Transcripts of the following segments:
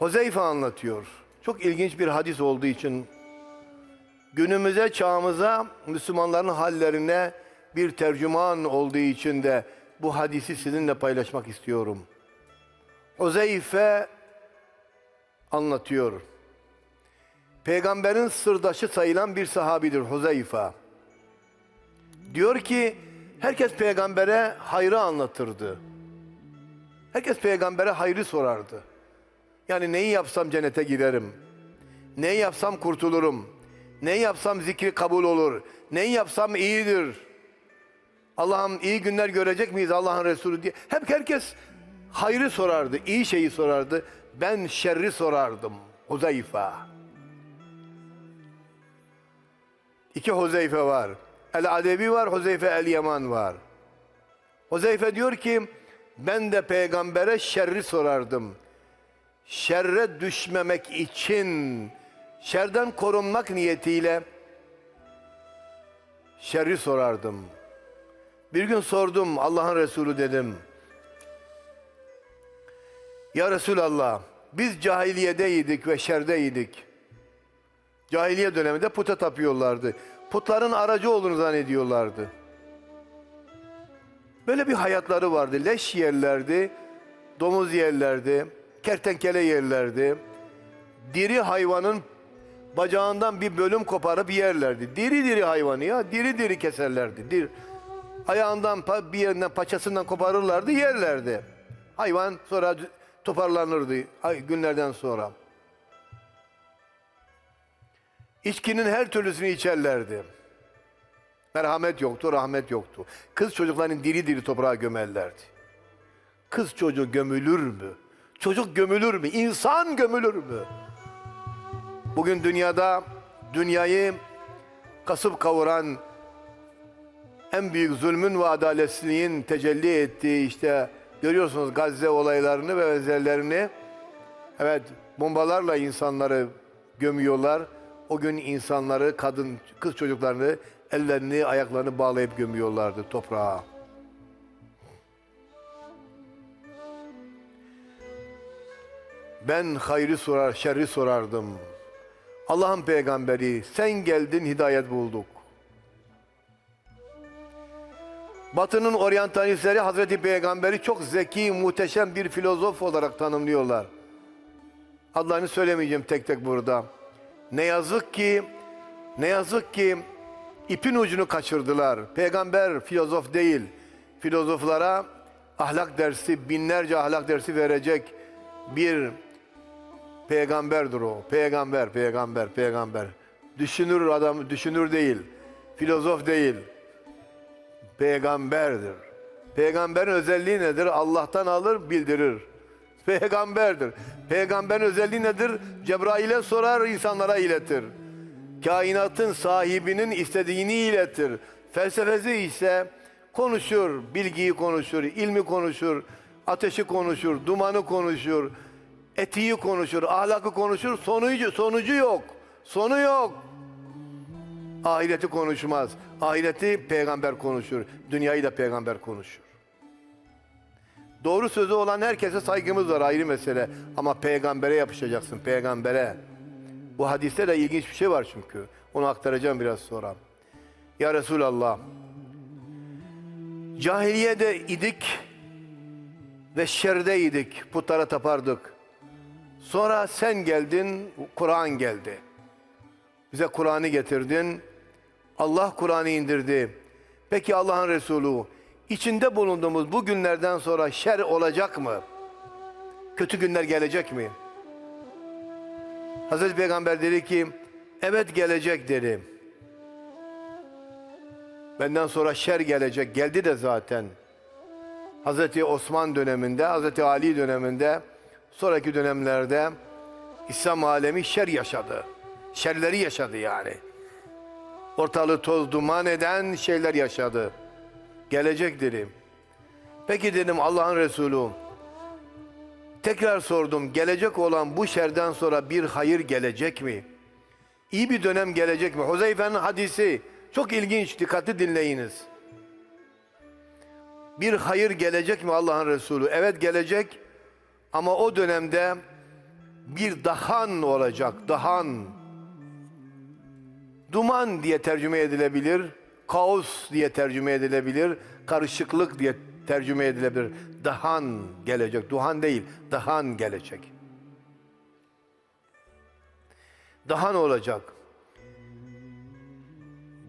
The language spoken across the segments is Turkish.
Hozeyfe anlatıyor. Çok ilginç bir hadis olduğu için günümüze, çağımıza, Müslümanların hallerine bir tercüman olduğu için de bu hadisi sizinle paylaşmak istiyorum. Hozeyfe anlatıyor. Peygamberin sırdaşı sayılan bir sahabidir Hozeyfe. Diyor ki herkes peygambere hayrı anlatırdı. Herkes peygambere hayrı sorardı. Yani neyi yapsam cennete girerim. Neyi yapsam kurtulurum. Neyi yapsam zikri kabul olur. Neyi yapsam iyidir. Allah'ım iyi günler görecek miyiz Allah'ın Resulü diye. Hep herkes hayrı sorardı, iyi şeyi sorardı. Ben şerri sorardım. Huzeyfe. İki Huzeyfe var. El Adebi var, Huzeyfe El Yaman var. Huzeyfe diyor ki ben de peygambere şerri sorardım. Şerre düşmemek için şerden korunmak niyetiyle şerri sorardım. Bir gün sordum Allah'ın Resulü dedim. Ya Resulallah biz cahiliyedeydik ve şerdeydik. Cahiliye döneminde puta tapıyorlardı. Putların aracı olduğunu zannediyorlardı. Böyle bir hayatları vardı. Leş yerlerdi, domuz yerlerdi, kertenkele yerlerdi. Diri hayvanın bacağından bir bölüm koparıp yerlerdi. Diri diri hayvanı ya, diri diri keserlerdi. Diri. Ayağından bir yerinden paçasından koparırlardı, yerlerdi. Hayvan sonra toparlanırdı günlerden sonra. İçkinin her türlüsünü içerlerdi. Merhamet yoktu, rahmet yoktu. Kız çocuklarını diri diri toprağa gömerlerdi. Kız çocuğu gömülür mü? Çocuk gömülür mü? İnsan gömülür mü? Bugün dünyada dünyayı kasıp kavuran en büyük zulmün ve adaletsizliğin tecelli ettiği işte görüyorsunuz Gazze olaylarını ve benzerlerini. Evet bombalarla insanları gömüyorlar. O gün insanları, kadın, kız çocuklarını ellerini, ayaklarını bağlayıp gömüyorlardı toprağa. Ben hayrı sorar, şerri sorardım. Allah'ın peygamberi sen geldin hidayet bulduk. Batı'nın oryantalistleri Hazreti Peygamberi çok zeki, muhteşem bir filozof olarak tanımlıyorlar. Adlarını söylemeyeceğim tek tek burada. Ne yazık ki, ne yazık ki ipin ucunu kaçırdılar. Peygamber filozof değil. Filozoflara ahlak dersi, binlerce ahlak dersi verecek bir peygamberdir o. Peygamber, peygamber, peygamber. Düşünür adam, düşünür değil. Filozof değil. Peygamberdir. Peygamberin özelliği nedir? Allah'tan alır, bildirir. Peygamberdir. Peygamberin özelliği nedir? Cebrail'e sorar, insanlara iletir. Kainatın sahibinin istediğini iletir. Felsefesi ise konuşur, bilgiyi konuşur, ilmi konuşur, ateşi konuşur, dumanı konuşur, etiği konuşur, ahlakı konuşur, sonucu, sonucu yok. Sonu yok. Ahireti konuşmaz. Ahireti peygamber konuşur. Dünyayı da peygamber konuşur. Doğru sözü olan herkese saygımız var ayrı mesele. Ama peygambere yapışacaksın, peygambere. Bu hadiste de ilginç bir şey var çünkü. Onu aktaracağım biraz sonra. Ya Resulallah, cahiliyede idik ve şerdeydik, putlara tapardık. Sonra sen geldin, Kur'an geldi. Bize Kur'an'ı getirdin. Allah Kur'an'ı indirdi. Peki Allah'ın Resulü içinde bulunduğumuz bu günlerden sonra şer olacak mı? Kötü günler gelecek mi? Hazreti Peygamber dedi ki evet gelecek dedi. Benden sonra şer gelecek. Geldi de zaten. Hazreti Osman döneminde, Hazreti Ali döneminde, sonraki dönemlerde İslam alemi şer yaşadı. Şerleri yaşadı yani. Ortalığı toz duman eden şeyler yaşadı. Gelecek dedim. Peki dedim Allah'ın Resulü. Tekrar sordum. Gelecek olan bu şerden sonra bir hayır gelecek mi? İyi bir dönem gelecek mi? Huzeyfe'nin hadisi çok ilginç. Dikkatli dinleyiniz. Bir hayır gelecek mi Allah'ın Resulü? Evet gelecek. Ama o dönemde bir dahan olacak. Dahan. Duman diye tercüme edilebilir. Kaos diye tercüme edilebilir. Karışıklık diye tercüme edilebilir. Dahan gelecek. Duhan değil, dahan gelecek. Dahan olacak.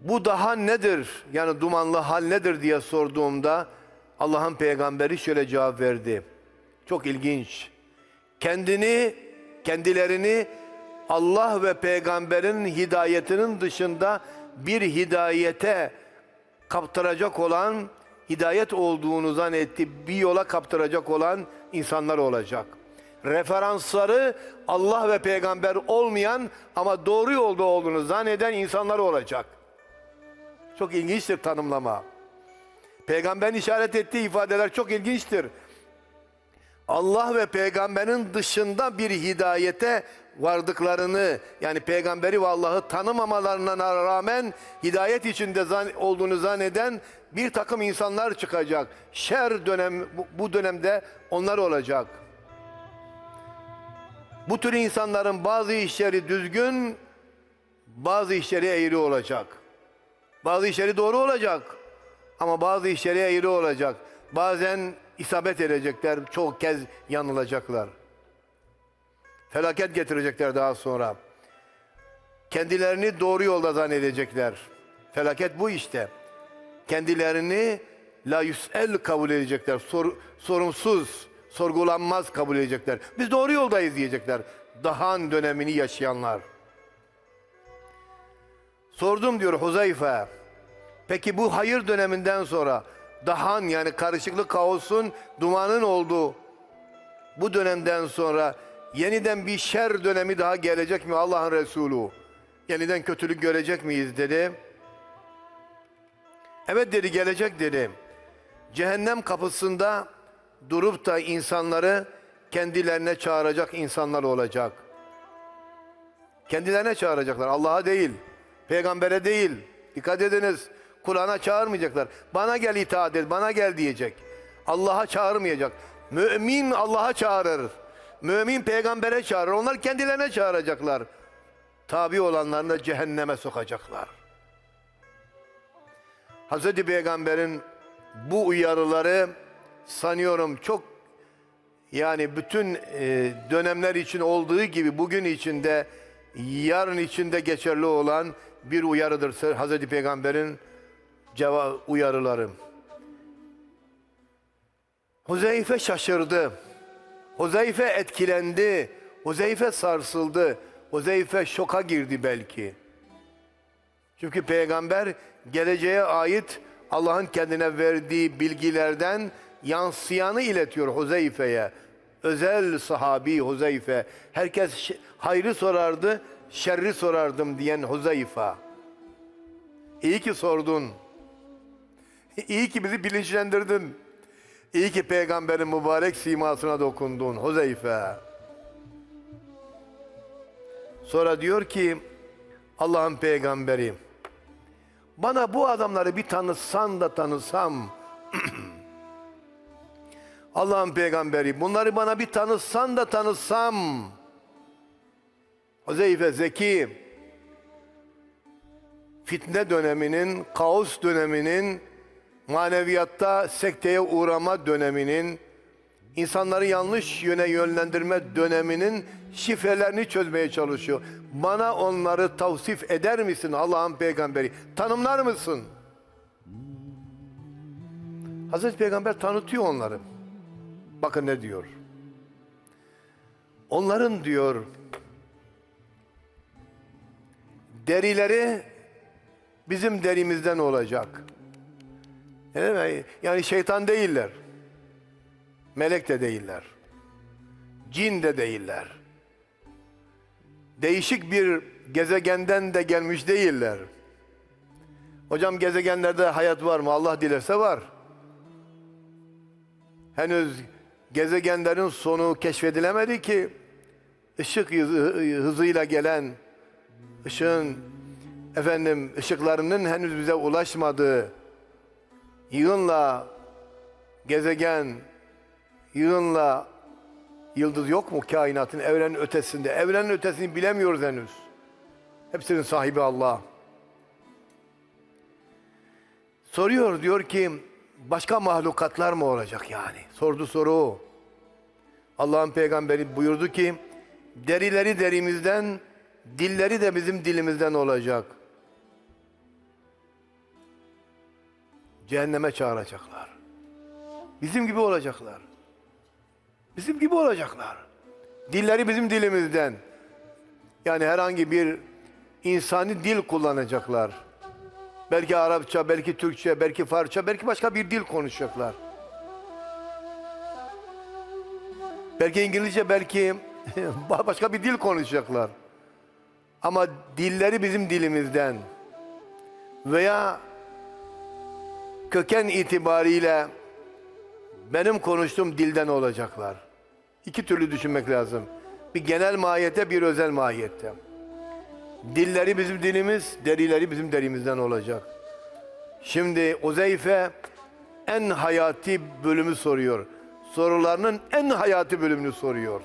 Bu dahan nedir? Yani dumanlı hal nedir diye sorduğumda Allah'ın peygamberi şöyle cevap verdi. Çok ilginç. Kendini, kendilerini Allah ve peygamberin hidayetinin dışında bir hidayete kaptıracak olan, hidayet olduğunu zannetti bir yola kaptıracak olan insanlar olacak. Referansları Allah ve peygamber olmayan ama doğru yolda olduğunu zanneden insanlar olacak. Çok ilginçtir tanımlama. Peygamberin işaret ettiği ifadeler çok ilginçtir. Allah ve peygamberin dışında bir hidayete vardıklarını yani peygamberi ve Allah'ı tanımamalarına rağmen hidayet içinde zan- olduğunu zanneden bir takım insanlar çıkacak. Şer dönem bu- dönemde onlar olacak. Bu tür insanların bazı işleri düzgün, bazı işleri eğri olacak. Bazı işleri doğru olacak ama bazı işleri eğri olacak. Bazen isabet edecekler, çok kez yanılacaklar. Felaket getirecekler daha sonra. Kendilerini doğru yolda zannedecekler. Felaket bu işte. Kendilerini la yüsel kabul edecekler. Sor, sorumsuz, sorgulanmaz kabul edecekler. Biz doğru yoldayız diyecekler. Dahan dönemini yaşayanlar. Sordum diyor Huzeyfe. Peki bu hayır döneminden sonra dahan yani karışıklık kaosun dumanın olduğu bu dönemden sonra yeniden bir şer dönemi daha gelecek mi Allah'ın Resulü? Yeniden kötülük görecek miyiz dedi. Evet dedi gelecek dedi. Cehennem kapısında durup da insanları kendilerine çağıracak insanlar olacak. Kendilerine çağıracaklar. Allah'a değil, peygambere değil. Dikkat ediniz. Kur'an'a çağırmayacaklar. Bana gel itaat et, bana gel diyecek. Allah'a çağırmayacak. Mümin Allah'a çağırır. Mümin peygambere çağırır. Onlar kendilerine çağıracaklar. Tabi olanlarını da cehenneme sokacaklar. Hazreti Peygamber'in bu uyarıları sanıyorum çok yani bütün e, dönemler için olduğu gibi bugün içinde yarın içinde geçerli olan bir uyarıdır Hazreti Peygamber'in ceva uyarıları. Huzeyfe şaşırdı. Huzeyfe etkilendi. Huzeyfe sarsıldı. Huzeyfe şoka girdi belki. Çünkü peygamber geleceğe ait Allah'ın kendine verdiği bilgilerden yansıyanı iletiyor Huzeyfe'ye. Özel sahabi Huzeyfe. Herkes hayrı sorardı, şerri sorardım diyen Huzeyfe. İyi ki sordun. İyi ki bizi bilinçlendirdin. İyi ki peygamberin mübarek simasına dokundun Huzeyfe. Sonra diyor ki Allah'ın peygamberi bana bu adamları bir tanısan da tanısam Allah'ın peygamberi bunları bana bir tanısan da tanısam Huzeyfe Zeki fitne döneminin, kaos döneminin, maneviyatta sekteye uğrama döneminin, insanları yanlış yöne yönlendirme döneminin şifrelerini çözmeye çalışıyor. Bana onları tavsif eder misin Allah'ın peygamberi? Tanımlar mısın? Hazreti Peygamber tanıtıyor onları. Bakın ne diyor. Onların diyor derileri bizim derimizden olacak. Yani, şeytan değiller. Melek de değiller. Cin de değiller. Değişik bir gezegenden de gelmiş değiller. Hocam gezegenlerde hayat var mı? Allah dilerse var. Henüz gezegenlerin sonu keşfedilemedi ki ışık hızı- hızıyla gelen ışığın efendim ışıklarının henüz bize ulaşmadığı yığınla gezegen, yığınla Yıldız yok mu kainatın evrenin ötesinde? Evrenin ötesini bilemiyoruz henüz. Hepsinin sahibi Allah. Soruyor diyor ki başka mahlukatlar mı olacak yani? Sordu soru. Allah'ın peygamberi buyurdu ki derileri derimizden, dilleri de bizim dilimizden olacak. Cehenneme çağıracaklar. Bizim gibi olacaklar. Bizim gibi olacaklar. Dilleri bizim dilimizden. Yani herhangi bir insani dil kullanacaklar. Belki Arapça, belki Türkçe, belki Farsça, belki başka bir dil konuşacaklar. Belki İngilizce, belki başka bir dil konuşacaklar. Ama dilleri bizim dilimizden veya köken itibariyle benim konuştuğum dilden olacaklar. İki türlü düşünmek lazım. Bir genel mahiyette, bir özel mahiyette. Dilleri bizim dilimiz, derileri bizim derimizden olacak. Şimdi Uzeyfe en hayati bölümü soruyor. Sorularının en hayati bölümünü soruyor.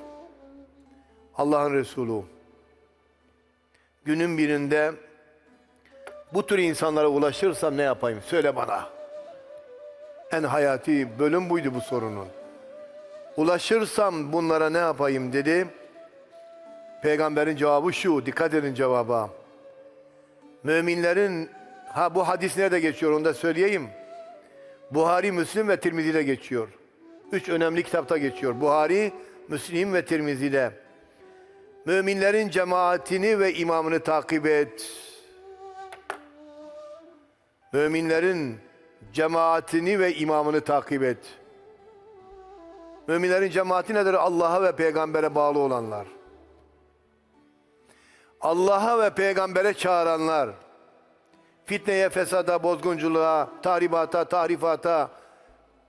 Allah'ın Resulü. Günün birinde bu tür insanlara ulaşırsam ne yapayım? Söyle bana. En hayati bölüm buydu bu sorunun. Ulaşırsam bunlara ne yapayım dedi. Peygamberin cevabı şu, dikkat edin cevaba. Müminlerin, ha bu hadis nerede geçiyor onu da söyleyeyim. Buhari, Müslim ve Tirmizi'de geçiyor. Üç önemli kitapta geçiyor. Buhari, Müslim ve Tirmizi'de. Müminlerin cemaatini ve imamını takip et. Müminlerin cemaatini ve imamını takip et. Müminlerin cemaati nedir? Allah'a ve peygambere bağlı olanlar. Allah'a ve peygambere çağıranlar. Fitneye, fesada, bozgunculuğa, tahribata, tahrifata.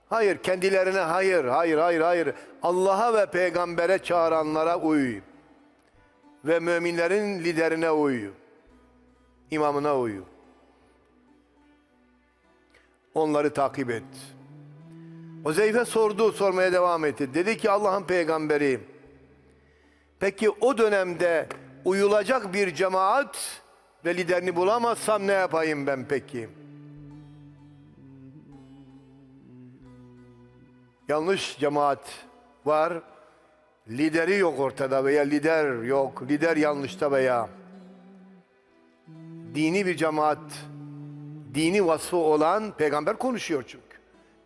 Hayır, kendilerine hayır, hayır, hayır, hayır. Allah'a ve peygambere çağıranlara uy. Ve müminlerin liderine uy. İmamına uy. Onları takip et. Huzeyfe sordu, sormaya devam etti. Dedi ki Allah'ın peygamberi, peki o dönemde uyulacak bir cemaat ve liderini bulamazsam ne yapayım ben peki? Yanlış cemaat var, lideri yok ortada veya lider yok, lider yanlışta veya dini bir cemaat, dini vasfı olan peygamber konuşuyor çünkü.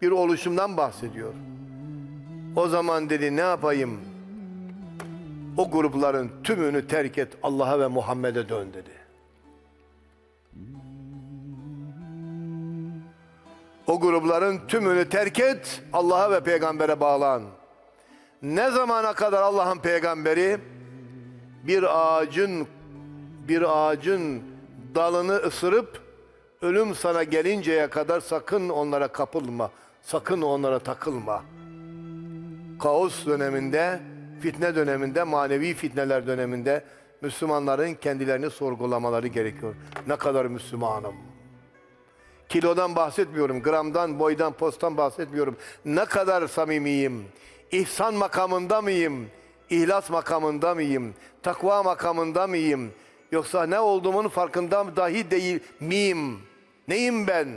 Bir oluşumdan bahsediyor. O zaman dedi ne yapayım? O grupların tümünü terk et Allah'a ve Muhammed'e dön dedi. O grupların tümünü terk et Allah'a ve peygambere bağlan. Ne zamana kadar Allah'ın peygamberi bir ağacın bir ağacın dalını ısırıp ölüm sana gelinceye kadar sakın onlara kapılma. Sakın onlara takılma. Kaos döneminde, fitne döneminde, manevi fitneler döneminde Müslümanların kendilerini sorgulamaları gerekiyor. Ne kadar Müslümanım? Kilodan bahsetmiyorum, gramdan, boydan, postan bahsetmiyorum. Ne kadar samimiyim? İhsan makamında mıyım? İhlas makamında mıyım? Takva makamında mıyım? Yoksa ne olduğumun farkında dahi değil miyim? Neyim ben?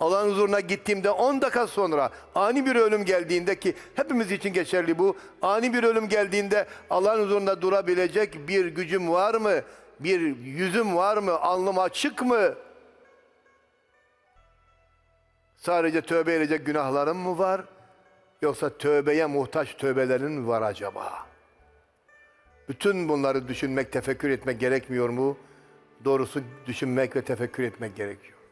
Allah'ın huzuruna gittiğimde 10 dakika sonra ani bir ölüm geldiğinde ki hepimiz için geçerli bu. Ani bir ölüm geldiğinde Allah'ın huzurunda durabilecek bir gücüm var mı? Bir yüzüm var mı? Alnım açık mı? Sadece tövbe edecek günahlarım mı var? Yoksa tövbeye muhtaç tövbelerin mi var acaba? Bütün bunları düşünmek, tefekkür etmek gerekmiyor mu? Doğrusu düşünmek ve tefekkür etmek gerekiyor.